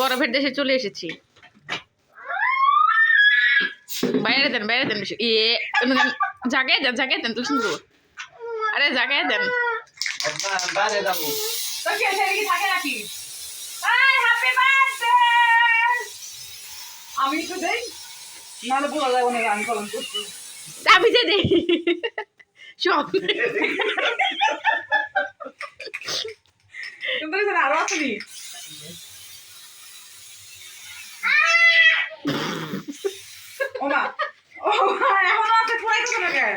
বরফের দেশে চলে এসেছি। বাইরে দেন বাইরে দেন বেশি। ইয়ে জাগায় দেন জাগায় দেন তুই শুনব আরে জাগায় দেন। আমি তো দেই? নাহলে বোঝা যাবে না আমি কলম করছি। আমি যে দেই। সব। আরও ও মা ও মা এখনও আছে ফ্রাই করতে না কেন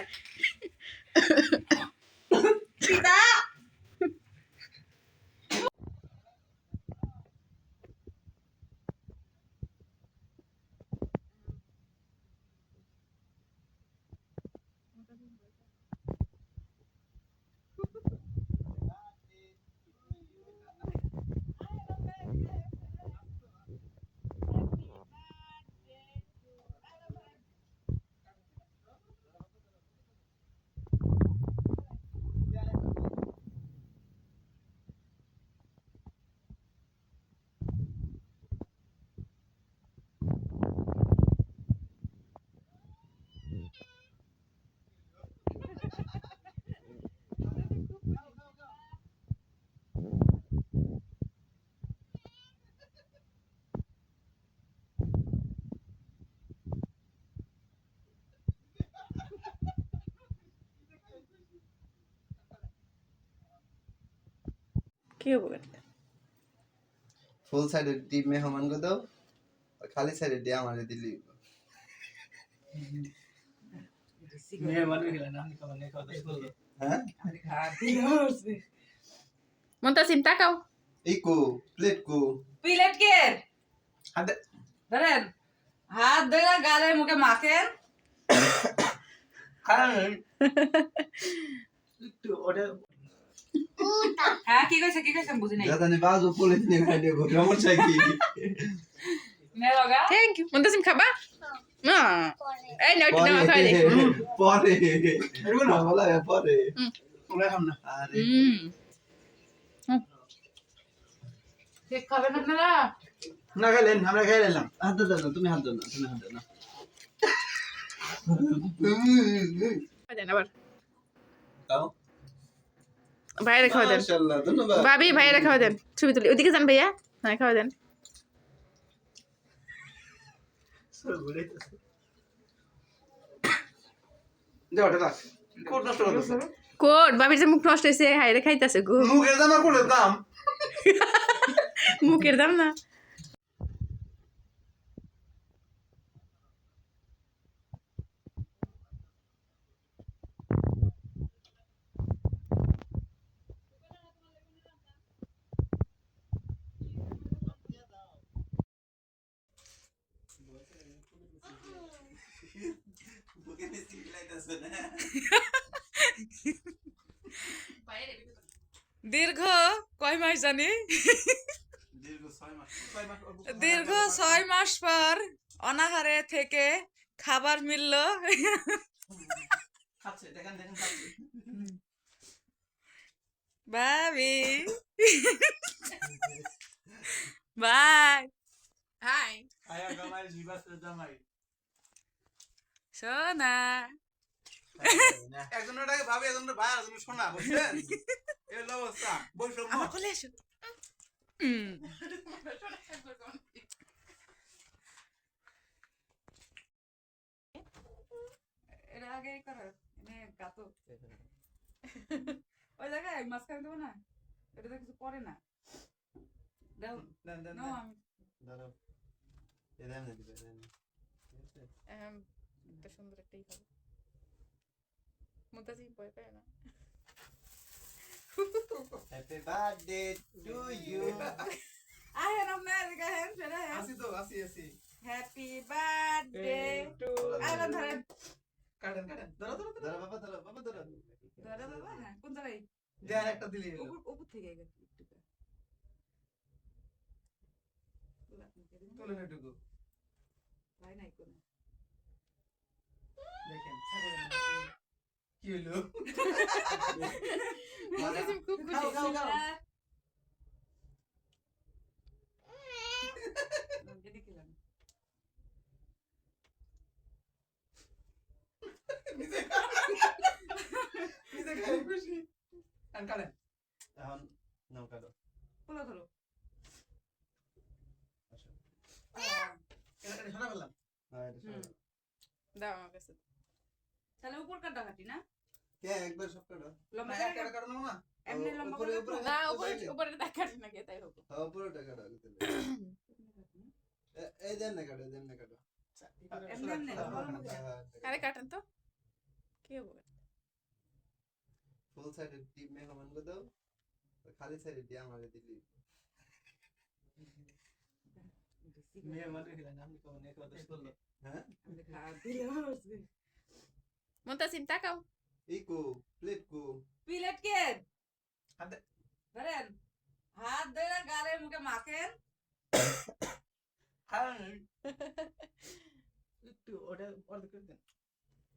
কি হবে ফুল সাইডের ডিপ মেহমান গো দাও আর খালি সাইডের দিয়ে আমারে দিলি হ্যাঁ? মন্তাসিম তাকাও। ইকো প্লেট কো। প্লেট কে? হাতে ধরেন হাত ধরে গালে মুখে মাখেন। খান একটু ওটা হ্যাঁ কি কইছে কি কইছে বুঝি নাই জানি বাজু পুলিশ নিয়ে খাইলে গো সমস্যা কি নে লগা থ্যাংক ইউ মন্তাসিম খাবা না এই না নাও খাই দে পরে না বলা পরে হুম। না আরে হুম খাবেন আপনারা না খাইলেন আমরা খাই নিলাম হাত দাও না তুমি হাত দাও না তুমি হাত দাও না আবার দাও বাইরে খাওয়া দেন। ভাবি ভাইয়েরা খাওয়া দেন। ছবি তুলি। ওদিকে যান ভাইয়া। হ্যাঁ খাওয়া দেন। কোট ভাবির যে মুখ নষ্ট হয়েছে হাইরে খাইতেছে গো। মুখের দাম আর কোটের দাম? মুখের দাম না। দীর্ঘ কয় মাস জানি? দীর্ঘ ছয় মাস। ছয় মাস দীর্ঘ ছয় মাস। পর অনাহারে থেকে খাবার মিলল। খাচ্ছে দেখেন দেখেন ভাবি। বাই হাই আয়া সোনা একজনটাকে ভাবি একজনটা ভাই একজন শোনা বুঝছেন? এই অবস্থা বৈষম্য। আমার কোলে এসো। আগে করো এনে গাতো। ওই জায়গায় মাঝখানে দেবো না? এটা তো কিছু পড়ে না। দাও। আমি। দাঁড়াও। এ দেন দিবে দেন ঠিক সুন্দর একটাই খাব মুন্তাসিম ভয় পায় না হ্যাপি বার্থডে টু ইউ আহেন আপনার গাহেন সেটা আসি তো আসি আসি হ্যাপি বার্থডে টু আইলাম ধরেন কাটেন কাটেন ধরো ধরো ধরো বাবা ধরো বাবা ধরো ধরে বাবা হ্যাঁ কোন জায়গায় দেন একটা দিলি উপর থেকে গেছে। তুলা, এটুকু ভাই নাই কোনো দেখেন কি হলো মজা খুব খুশি Ancale. Um, não, cadê? Pula আমার কাছে তাহলে উপর কাটা কাটি না কে? একবার সব কাটো লম্বা করে না। এমনি লম্বা করে। না উপরে তাই হোক। হ্যাঁ কাটো এই দেন না কাটো দেন না কাটো। হ্যাঁ, আরে কাটেন তো। কি হবে? ফুল সাইডে টিপ মেহমান গো দাও। খালি সাইডে দিয়ে আমাকে দিলি। মেয়ে মানে দিলেন আপনি কোন এক কথা শুনলো হ্যাঁ? মন্তাসিম তাকাও। ইকো প্লেট কো। প্লেট কে? হাত ধরেন হাত ধরে গালে মুখে মাখেন। খান একটু ওটা অর্ধেক করে দেন।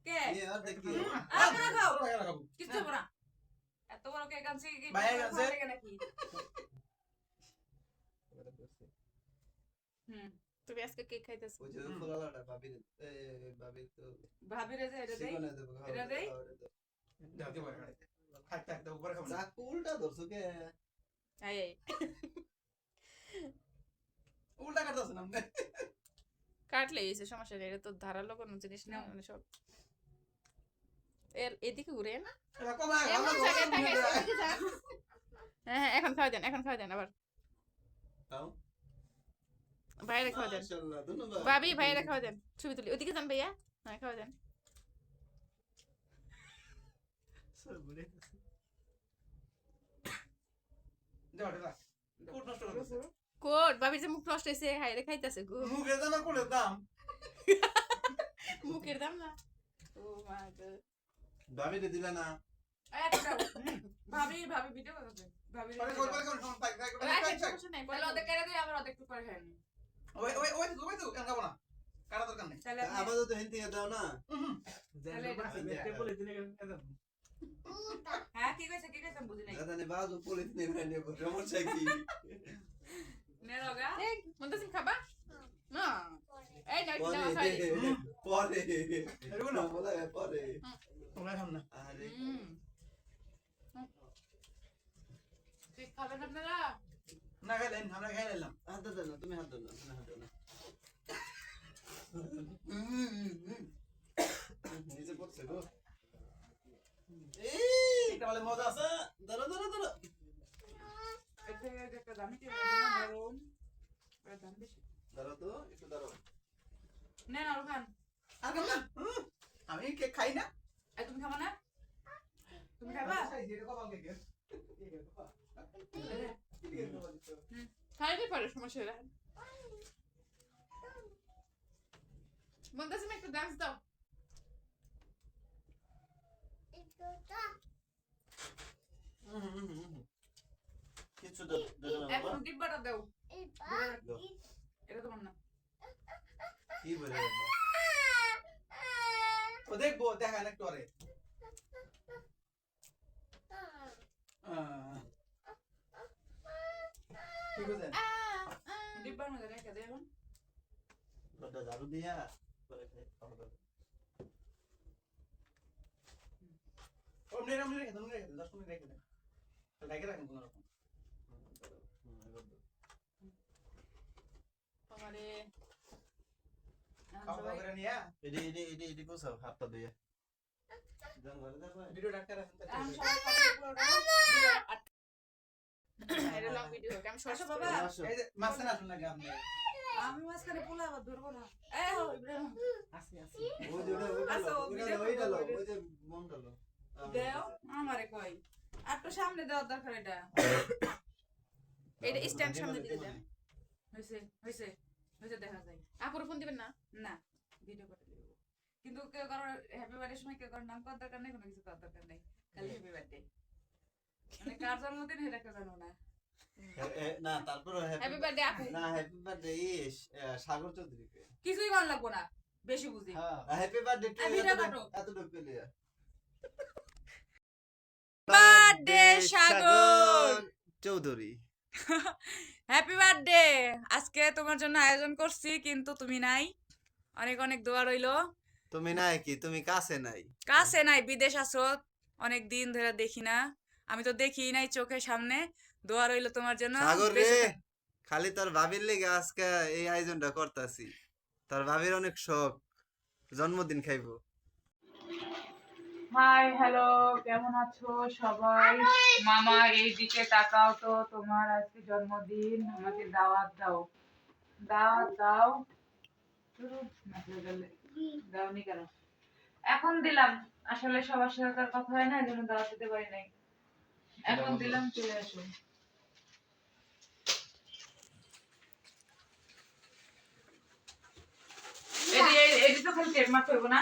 কে? এ আর দেখি খাও ওটা কেন কিচ্ছু না। এত বড় কি বাইরে গেছে? নাকি? হুম। তুমি আজকে কেক খাইতেছো? ওই যে ফুলালাটা ভাবি এ ভাবি তো ভাবিরে যে এটা দেই। এটা দেই? থাক থাক দাও উপরে খাব না। উল্টা ধরছো কে? আই আই উল্টা কাটতেছ না। কাটলে এসে সমস্যা নেই এটা তো ধারালো কোনো জিনিস না মানে সব। এর এদিকে ঘুরে না। যান। হ্যাঁ হ্যাঁ এখন খাওয়া দেন এখন খাওয়া দেন আবার। তাও? বাইরে খাওয়া দেন ভাবি ভাইয়েরা খাওয়া দেন ছবি তুলি ওদিকে যান ভাইয়া হ্যাঁ খাওয়া দেন। কোট ভাবির যে মুখ নষ্ট হয়েছে হাইরে খাইতেছে গো মুখে দাম কোটের দাম মুখের দাম না ও মা গো ভাবিতে দিলা না। ভাবি ভাবি ভিডিও করতে ভাবি ওদের দিই ওদের একটু ওই ওই ওই ওই তো কেন খাব না। কাটা দরকার নেই। তাহলে আপনি- আপাতত হিন্দি দাও না। তাহলে এটা- এটা হ্যাঁ কি কইছে কি কইছে বুঝি নাই। দাদা নে বাজু পুলিশ নে নে সমস্যা কি? নে রগা। এই মন্তাসিম খাবা? না এই না পরে দাও খাই। পরে এরকম না। বলা পরে। তোমরা খাম না। আরে। ঠিক খাবেন আপনারা? না খাইলেন আমরা খাই নিলাম। হাত দাও না তুমি হাত দাও না তুমি হাত দাও না। নিচে পড়ছে গো। এটা বলে মজা আছে। দাঁড়া দাঁড়া দাঁড়া এতে একটা দামি কি না নরম এটা দাম বেশি। দাঁড়া তো একটু দাঁড়াও নে না রোহান আর খাম না? আমি কেক খাই না। এই তুমি খাবা না? তুমি খাবা? এটা কপাল কেকের। খাইতে পারে সমস্যা নেই মন্তাসিম একটু ডান্স দাও। কিছু না এখন ডিব্বাটা দাও দাও। এটা তোমার না কি বলে ও দেখব দেখা একটু পরে আহ। কি বুঝলেন ডিব্বার মধ্যে রেখে দে এখন বড় ঝাড়ু দিয়া খাই খাওয়া দাও অমনি অমনি রেখে দেন, রেখে দেন, দশ মিনিট রেখে দেন। ঢেকে রাখেন কোনো রকম। আমারে খাওয়া দাওয়া করে নিয়া, এডি এডি এডি এডি কোসাও হাতটা দিয়ে যান ঘরে যাব ভিডিও ডাক্তার আছেন তো এখন ঠিক সবাই খাবে পুরোটা ভিডিও আট- এটা লং ভিডিও আমি আসো বাবা। বাবা আসো। আছে। এই যে মাঝখানে আসুন নাকি আপনি? আমি মাঝখানে পোলা আবার ধরবো না। এই হো ইব্রাহিম। আসি, আসি। ওই যে ওটা ওইটা আসো, লো, ওইটা ভিডিও লো, ওইটা লো, করব, ওই যে মনটা দেও আমারে কই। আর তো সামনে দেওয়ার দরকার এটা। স্ট্যান্ড সামনে দেন। দেখা যায়। আপুর ফোন দিবেন না? না ভিডিও করে দিব। কিন্তু কেউ কারোর হ্যাপি বার্থডে সময় কেউ কারোর নাম করার দরকার নেই কোনো কিছু করার দরকার নেই। খালি হ্যাপি বার্থডে মানে কার জন্মদিন এটা কেউ জানো না। এ- এ, না তারপরে হ্যাপি বার্থডে আপু। না হ্যাপি বার্থডে ইস সাগর চৌধুরীকে। কিছুই ভালো লাগবো না বেশি বুঝি। হ্যাপি বার্থডে টু আর ভিডিও পেলে Birthday, Sagar. Chowdhury. Happy birthday আজকে তোমার জন্য আয়োজন করছি কিন্তু তুমি নাই। অনেক অনেক দোয়া রইল। তুমি নাই কি? তুমি কাছে নাই? কাছে নাই বিদেশ আছো। অনেক দিন ধরে দেখি না। আমি তো দেখি নাই চোখের সামনে। দোয়া রইল তোমার জন্য। সাগর রে খালি তোর ভাবির লেগে আজকে এই আয়োজনটা করতাছি। তোর ভাবির অনেক শখ। জন্মদিন খাইবো। হাই হ্যালো কেমন আছো সবাই? মামা এইদিকে তাকাও তো তোমার আজকে জন্মদিন আমাকে দাওয়াত দাও। দাওয়াত দাও। দাওনি কেন? এখন দিলাম। আসলে সবার সাথে কথা হয় না এই জন্য দাওয়াত দিতে পারি নাই। এখন দিলাম চলে আসো এদি এদি তো খালি টেপ মারতে হইব না?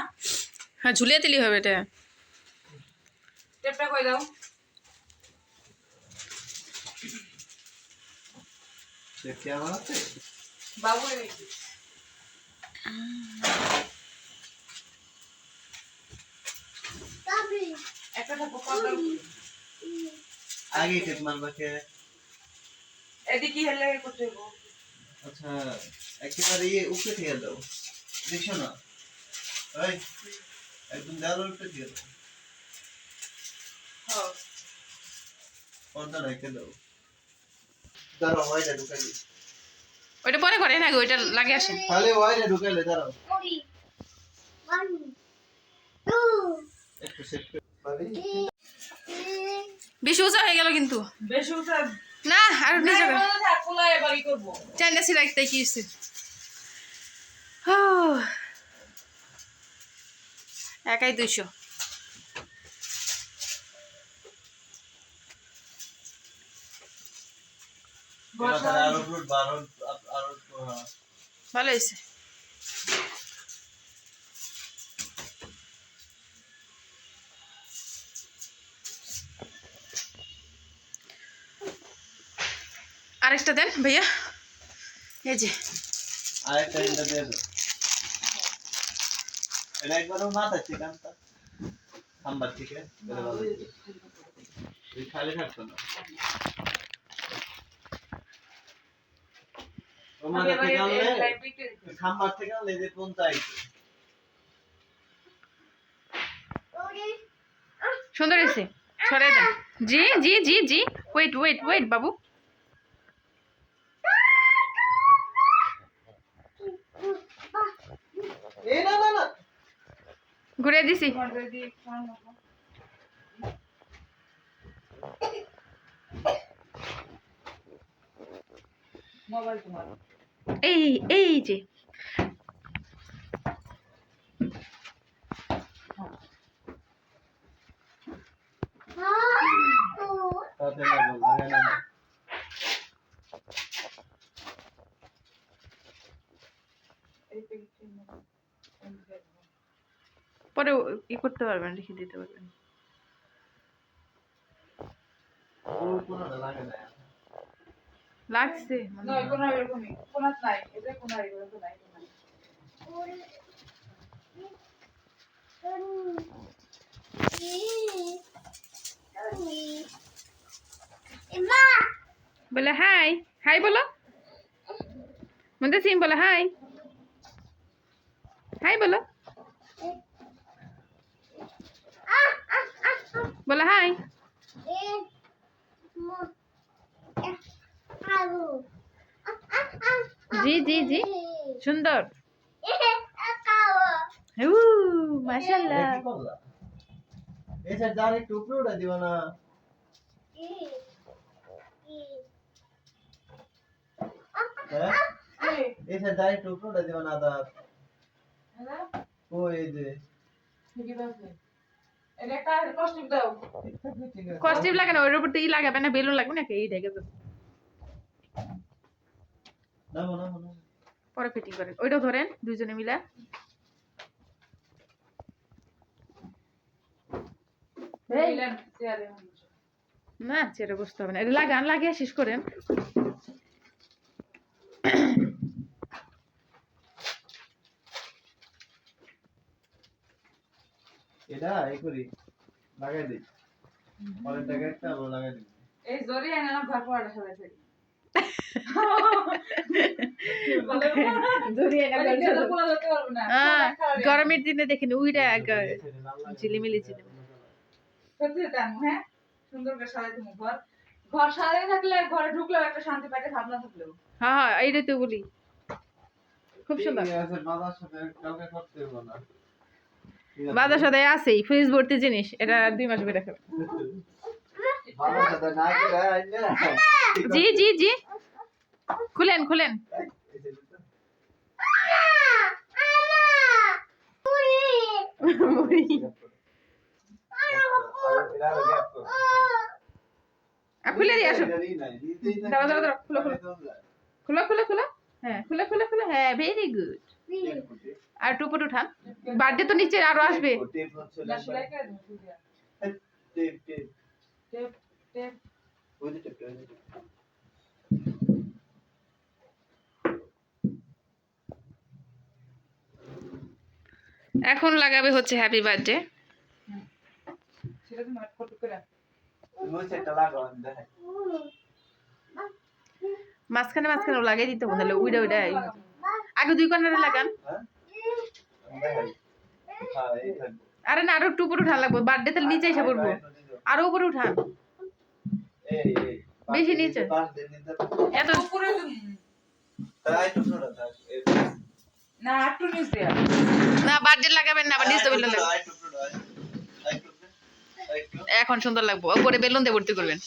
হ্যাঁ ঝুলিয়ে দিলি হবে এটা। টেপটা কই দাও? বাবু একটা থাকো পর্দার উপরে। আগে টেপ মারবাকে এদিকে হেলে করতে হইব? আচ্ছা একেবারে ইয়ে উপরে থেকে দাও। দেখছ না? ওই একদম দেওয়ালের উপরে থেকে দাও। হ্যাঁ। পর্দা রেখে দাও। দাঁড়াও ওয়াইটা ঢুকাইলে ওইটা পরে করে না গো, ওইটা লাগে আসে। খালি ওয়াইটা ঢুকাইলে দাঁড়াও। একটু সেট করে বেশি উঁচা হয়ে গেল কিন্তু। বেশি না আর চাইনা সিরাই তাই কি একাই দুইশো। হ্যাঁ। ভালো হয়েছে। আরেকটা দেন ভাইয়া। এই যে। আরেকটা ইন্টা এটা একবার মাথা ঠিক আনতা খাম্বার ঠিক আছে এই খালি থাকতো না। ও মাথা থেকে আনলে খাম্বার থেকে আনলে যে কোনটা সুন্দর হয়েছে। সরে দেন। জি জি জি জি। ওয়েট ওয়েট ওয়েট বাবু। এই না না না। ঘুরে দিছি। এই এই যে তাতে লাগল লাগে না পরে ই করতে পারবেন রেখে দিতে পারবেন। লাগছে মনে। হয়। বলে হাই। হাই বলো। মধ্যে সিম বলো হাই। হাই বলো। বলো হাই। জি জি জি। সুন্দর। করলা? এই স্যার যার উপরে উঠে না। হ্যাঁ? এই, এই স্যার যার একটু উপরে উঠে দিও না দাঁত ও এই যে। ঠিক আছে লাগে না ওর উপর তো ই লাগাবে না বেলুন লাগবে নাকি এই দেখে পরে ফিটিং করেন ওইটাও ধরেন দুইজনে মিলে না চেয়ারে বসতে হবে না এটা লাগান লাগিয়ে শেষ করেন এটা এই করি লাগাই দিই। পরের টাকা একটা আবার লাগাই দিই এই জরি ঘর পড়া সবাই থেকে গরমের দিনে দেখেন উইরা ঝিলিমিলি ঝিলিমিলি সত্যি হ্যাঁ? সুন্দর করে সাজাই তুমি ঘর। ঘর সাজাই থাকলে ঘরে ঢুকলেও একটা শান্তি পাইতে ভাবনা থাকলেও। হ্যাঁ হ্যাঁ এইটাই তো বলি। খুব সুন্দর। আছে বাবার সাথে কালকে করতে হবে না? বাজার সদাই আছেই ফ্রিজ ভর্তি জিনিস এটা দুই মাস বেড়ে খাবে জি জি জি। খুলেন খুলেন। খুলে দিয়ে আসো। দাঁড়াও, দাঁড়াও, দাঁড়াও, খুলো, খুলো। খুলো খুলো খুলো। হ্যাঁ খুলে খুলে খুলে। হ্যাঁ ভেরি গুড আর টুপুট উঠান। বার্থডে তো নিচে আরও আসবে। এখন লাগাবে হচ্ছে হ্যাপি বার্থডে মাঝখানে মাঝখানে লাগাই দিতে বলে উইডা উইডা আগে দুই কর্নারে লাগান। আরে না আরও একটু উপরে উঠান লাগবে। বার্থডে তো নিচে এসে পড়ব। আরও উপরে উঠান বেশি নিচে। এত উপরে না একটু নিচ না বার্থডে লাগাবেন না আবার নিচে বেলুন দেবেন এখন সুন্দর লাগবো। উপরে বেলুন দিয়ে ভর্তি করবেন।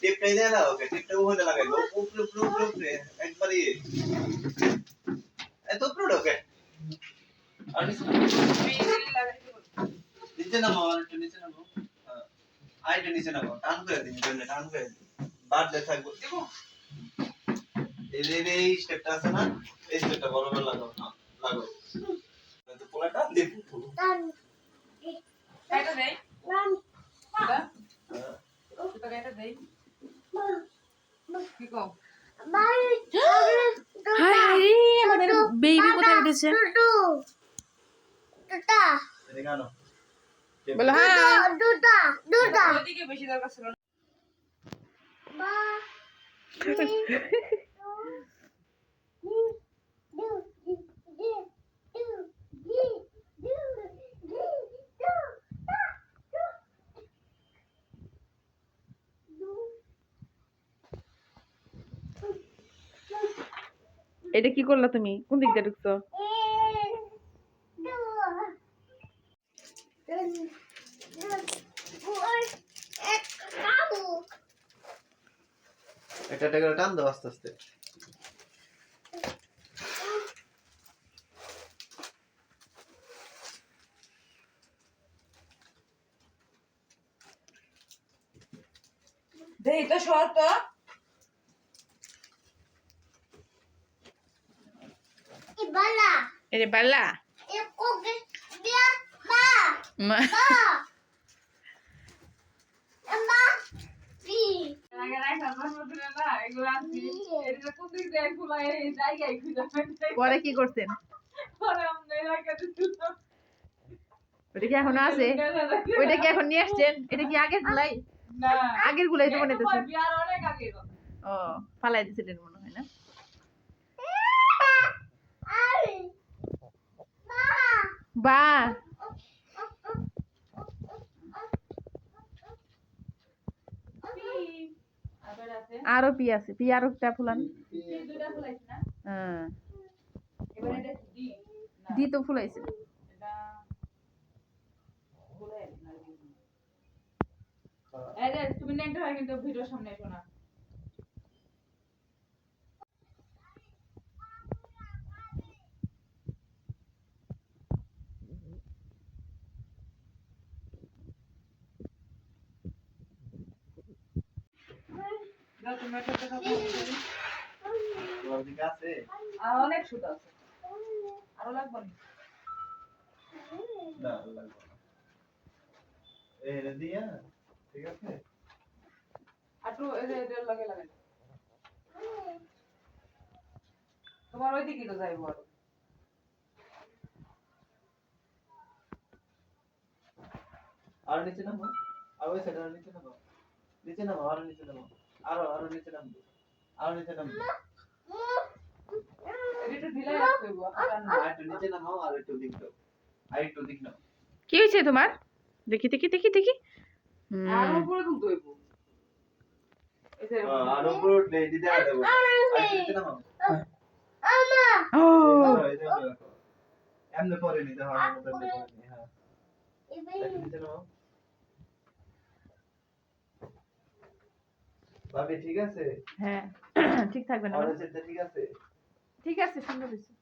দেয় ওকে। টিপটা লাগাই উপরে উপরে উপরে উপরে। একবারই। এত উপরে ওকে। নিচে নামো আর একটু নিচে নামো। আর একটু নিচে নামো টান করে দিন জন্য টান করে দিন থাকব এই স্টেপটা আছে না এই স্টেপটা বরাবর লাগাও লাগাও তো পোলা টান এটা দেই এটা এটা এটা দেই কি কও হাই রে আমাদের বেবি কোথায় উঠেছে এদিকে আনো বলো হ্যাঁ ওইদিকে বেশি দরকার ছিল না এটা কি করলা তুমি কোন দিক দিয়ে ঢুকছো একটা একটা করে টান দাও আস্তে আস্তে। দেই তো সর তো। এই যে বাল্লা মা- আগে রাখা বসে না এগুলো আনছি এটা কোন দিক দিয়ে খোলা এই জায়গায় খুঁজে পাইতে পরে কি করছেন ওটা কি এখনও আছে ওইটা কি এখন নিয়ে আসছেন এটা কি আগের গুলাই আগের গুলাই তো মনে ও ফালাই দিছিলেন মনে হয় না বা আবার আছে আরও পি আছে পি আরও একটা ফুলান। হ্যাঁ দি। তো ফুলাইছে। তুমি নেট হয় কিন্তু ভিডিও সামনে এসো না দাও তুমি এটা দেখা তোমার দিকে আছে আর অনেক সুদ আছে। আরও লাগবে না না লাগবে না। এই দিয়া ঠিক আছে? একটু এই যে লাগে লাগে তোমার ওই দিকে তো যাইবো আরও। আর নিচে নামো। আর ওই সাইডে আর নিচে নামো। নিচে নামো আরও নিচে নামো। আরও আরও নিচে নামো আরও নিচে নামো কি হয়েছে তোমার? দেখি দেখি দেখি দেখি। আর উপরে তুলতে হইব এই যে হ্যাঁ, আর উপরে উঠলে এটি দেখা দেবো আর নিচে নামাও। ও ধরো, এই যে উপরে রাখো। এমনি পরে নিতে হয় এমনি পরে নিতে হ্যাঁ একটু নিচে নামাও। ভাবি ঠিক আছে? হ্যাঁ ঠিক থাকবে না আর ঠিক আছে? ঠিক আছে সুন্দর হয়েছে।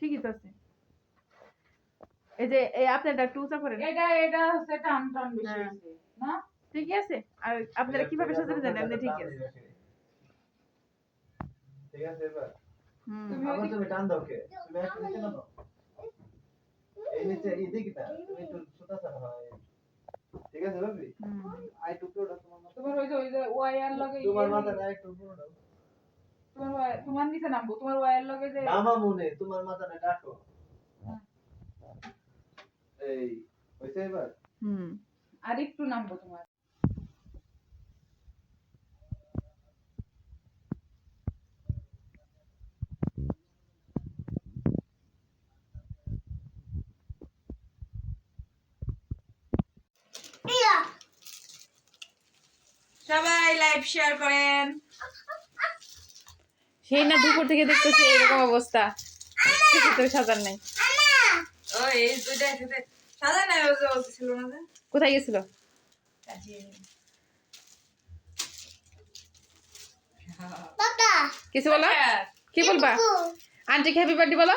ঠিকই তো আছে। এই যে এই আপনারটা একটু উঁচা করেন। এটা এটা হচ্ছে টান টান বেশি হ্যাঁ। না? ঠিকই আছে। আর আপনারা কীভাবে সাজাতে জানেন? আপনি ঠিক আছে? ঠিক আছে এবার। হুম। তুমি আবার তুমি টান দাও কে? তুমি একটু নিচে নামাও এই নিচে এই দিকটা তুমি একটু ছাড়া হয়। ঠিক আছে ভাবি আই টুকরোটা তোমার মাথা। তোমার ওই যে ওই যে ওয়ার লগে তোমার মাথাটা একটু তোমার তোমার নিচে নামবো তোমার ওয়ার লগে যে নামা মনে তোমার মাথাটা ডাকো। এই হইছে এবার? হুম। আর একটু নামবো তোমার। লাইভ শেয়ার করেন। সেই না দুপুর থেকে দেখতেছি এরকম অবস্থা। কিছু তো সাজার নাই। দুইটা ছিল না কোথায় গেছিল? কিছু বলো? কি বলবা? আন্টিকে হ্যাপি বার্থডে বলো?